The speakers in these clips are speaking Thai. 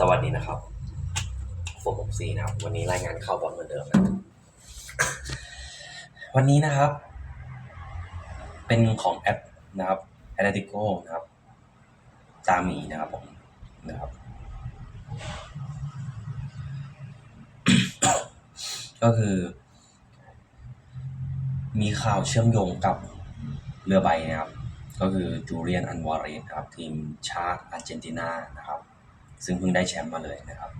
สวัสดีนะครับโฟมผมซีนะครับ วันนี้รายงานข่าวบอลเหมือนเดิมนะครับวันนี้นะครับ เป็นของแอปนะครับ a n a l y t i c o นะครับตาหมีนะครับผมนะครับ ก็คือ มีข่าวเชื่อมโยงกับเรือใบนะครับ ก็คือจูเลียนอันวาเรสครับ ทีมชาติอาร์เจนตินานะครับ ซึ่งเพิ่งได้แชมป์มาเลยนะครับ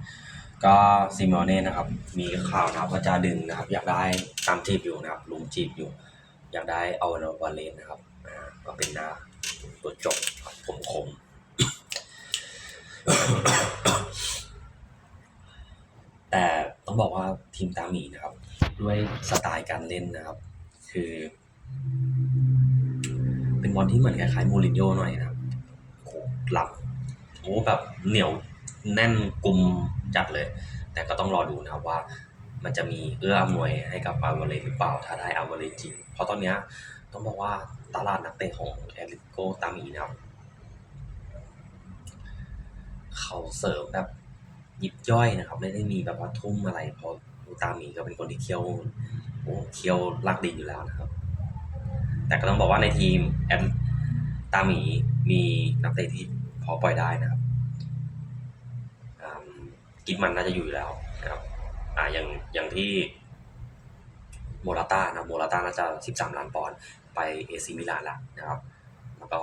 ก็ซิโมเน่นะครับมีข่าวนะครับว่าจะดึงนะครับ อยากได้ตามจีบอยู่นะครับลุมจีบอยู่ อยากได้เอานวาเลนนะครับอ่ามาเป็นหน้าตัวจบผมคมแต่ต้องบอกว่าทีมตาหมีนะครับ ด้วยสไตล์การเล่นนะครับ คือ เป็นบอลที่เหมือนคล้ายๆมูรินโญ่หน่อยนะครับหลับ แบบเหนียวแน่นกลุ่มจัดเลย แต่ก็ต้องรอดูนะว่า มันจะมีเอื้ออำนวยให้กับอาวาเลหรือเปล่าถ้าได้อาวาเลจริง เพราะตอนเนี้ยต้องบอกว่าตลาดนักเตะของแอตเลติโกตามีนะเขาเสริมแบบยิบย่อยนะครับ ไม่ได้มีแบบว่าทุ่มอะไรเพราะตามีก็เป็นคนที่เคี่ยวโอ้เคี่ยวลักดินอยู่แล้วนะครับ แต่ก็ต้องบอกว่าในทีมแอดตามีมีนักเตะที่ พอปล่อยได้นะครับกินมันน่าจะอยู่อยู่แล้วนะครับอ่าอย่างอย่างที่โมราต้านะโมราต้าน่าจะ 13 ล้านปอนด์ไปเอซีมิลานล้วนะครับ แล้วก็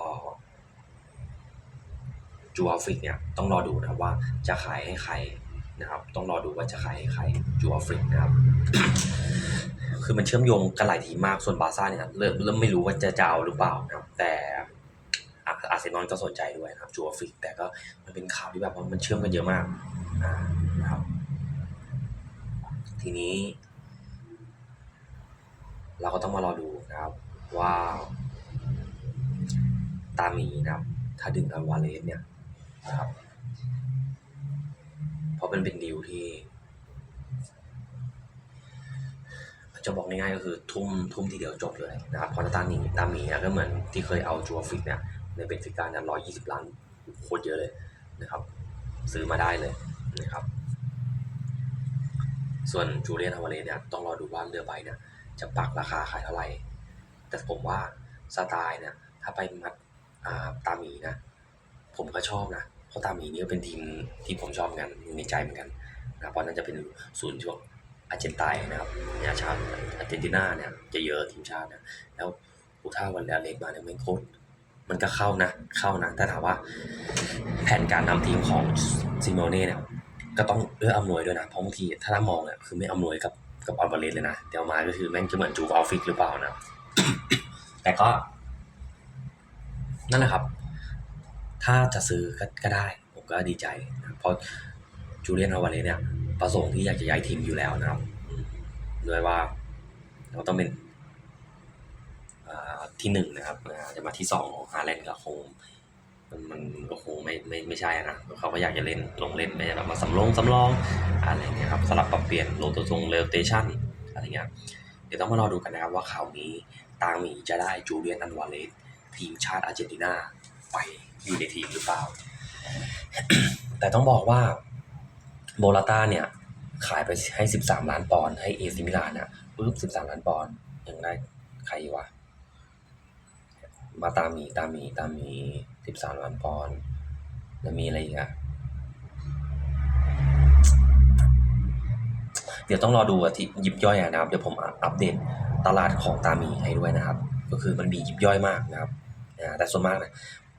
จูอัลฟิกเนี่ยต้องรอดูนะว่าจะขายให้ใครนะครับ ต้องรอดูว่าจะขายให้ใครจูอัลฟิกนะครับ คือมันเชื่อมโยงกันหลายทีมากส่วนบาร์ซ่าเนี่ยเริ่มเริ่มไม่รู้ว่าจะจะเอาหรือเปล่านะครับแต่ อาร์เซนอลก็สนใจด้วยนะครับจูอัลฟิก แต่ก็มันเป็นข่าวที่แบบว่ามันเชื่อมกันเยอะมากนะครับ ทีนี้ เราก็ต้องมารอดูนะครับ ว่าตามีนะครับ ถ้าดึงอัลวาเลสเนี่ยนะครับ เพราะมันเป็นดีลที่จะบอกง่ายๆก็คือทุ่มทุ่มทีเดียวจบเลยนะครับเพราะตาหนีตาหมีเนี่ยก็เหมือนที่เคยเอาจูฟิกเนี่ย ในเบนฟิกาเนี่ยร้อยยี่สิบล้านโคตรเยอะเลยนะครับ ซื้อมาได้เลยนะครับ ส่วนจูเลียนฮาวาเลเนี่ยต้องรอดูว่าเรือใบเนี่ยจะปักราคาขายเท่าไหร่ แต่ผมว่าสไตล์เนี่ยถ้าไปมัดอาตาหมีนะ ผมก็ชอบนะ เพราะตาหมีนี่เป็นทีมที่ผมชอบเหมือนกันอยู่ในใจเหมือนกันนะเพราะนั่นจะเป็นศูนย์ช่วงอาร์เจนไตน์นะครับเนี่ยชาติอาร์เจนตินาเนี่ยจะเยอะทีมชาตินะแล้วอุท่าวันแล้วเล็กมาเนี่ยมันโคตร มันก็เข้านะ เข้านะ แต่ถามว่าแผนการนำทีมของซิโมเน่เนี่ย ก็ต้องเอื้ออำนวยด้วยนะ เพราะบางทีถ้าเรามองเนี่ยคือไม่อำนวยกับกับอัลวาเลสเลยนะ เดี๋ยวมาก็คือแม่งจะเหมือนจูฟออฟฟิกหรือเปล่านะ แต่ก็ นั่นแหละครับ ถ้าจะซื้อก็ก็ได้ ผมก็ดีใจนะเพราะจูเลียนฮาวาเลสเนี่ยประสงค์ที่อยากจะย้ายทีมอยู่แล้วนะครับด้วยว่าเราต้องเป็น ที่หนึ่งนะครับจะมาที่สองของฮาแลนด์กับคงมันมันก็คงไม่ไม่ไม่ใช่อะนะเขาก็อยากจะเล่นลงเล่นไม่ใช่แบบมาสำรองสำรองอะไรเงี้ยครับสลับปรับเปลี่ยนโลตัวทรงเรลเตชันอะไรเงี้ยเดี๋ยวต้องมารอดูกันนะครับว่าข่าวนี้ตางหมีจะได้จูเลียนอันวาเลสทีมชาติอาร์เจนตินาไปอยู่ในทีมหรือเปล่า แต่ต้องบอกว่าโบลาต้าเนี่ยขายไปให้ 13 ล้านปอนด์ให้เอซิมิลานอะปุ๊บ13 ล้านปอนด์ยังได้ใครวะ มาตามีตามีตามีสิบสามล้านปอนด์แล้วมีอะไรอีกอะเดี๋ยวต้องรอดูอาทิตย์ยิบย่อยอะนะครับ เดี๋ยวผมอัปเดตตลาดของตามีให้ด้วยนะครับ ก็คือมันมียิบย่อยมากนะครับแต่ส่วนมากนะ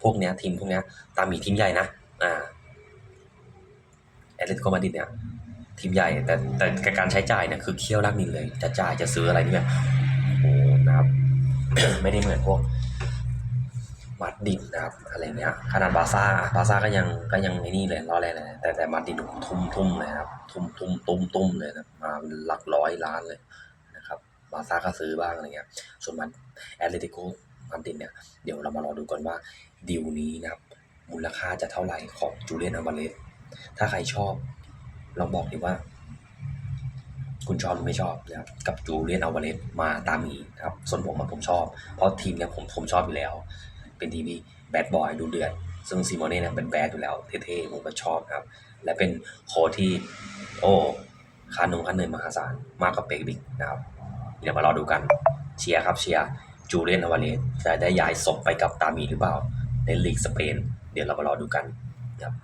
พวกเนี้ยทีมพวกเนี้ยตามีทีมใหญ่นะอ่าแอตเลติโกมาดิดเนี่ยทีมใหญ่แต่แต่การใช้จ่ายเนี่ยคือเคี่ยวลากนินเลย จะจ่ายจะซื้ออะไรเนี่ยโอ้นะครับ ไม่ได้เหมือนพวก มาดริดนะครับอะไรเงี้ยขนาดบาซ่าบาซ่าก็ยังก็ยังไอ้นี่เลยรอแรเลยแต่แต่มาดริดทุ่มทุ่มเลยครับทุ่มทุ่มตุ้มตุ้มเลยนะมาหลักร้อยล้านเลยนะครับบาซ่าก็ซื้อบ้างอะไรเงี้ยส่วนมันแอตเลติโกมาดริดเนี่ยเดี๋ยวเรามารอดูกันว่าดีลนี้นะครับมูลค่าจะเท่าไหร่ของจูเลียนอาวาเลสถ้าใครชอบลองบอกดีว่า คุณชอบหรือไม่ชอบนะครับกับจูเลียนอาวาเลสมาตามอีนะครับส่วนผมผมชอบ เพราะทีมเนี่ยผมผมชอบอยู่แล้ว เป็นทีมที่แบดบอยดูเดือด ซึ่งซิโมเน่เนี่ยเป็นแบดอยู่แล้วเท่ๆผมก็ชอบครับ และเป็นโค้ชที่ โอ้ค่านงค่าเหนื่อยมหาศาลมากกว่าเปกบิ๊กนะครับเดี๋ยวมารอดูกันเชียร์ครับเชียร์จูเลียนอวาเลสจะได้ย้ายศพไปกับตามีหรือเปล่า ในลีกสเปน เดี๋ยวเรามารอดูกันนะครับ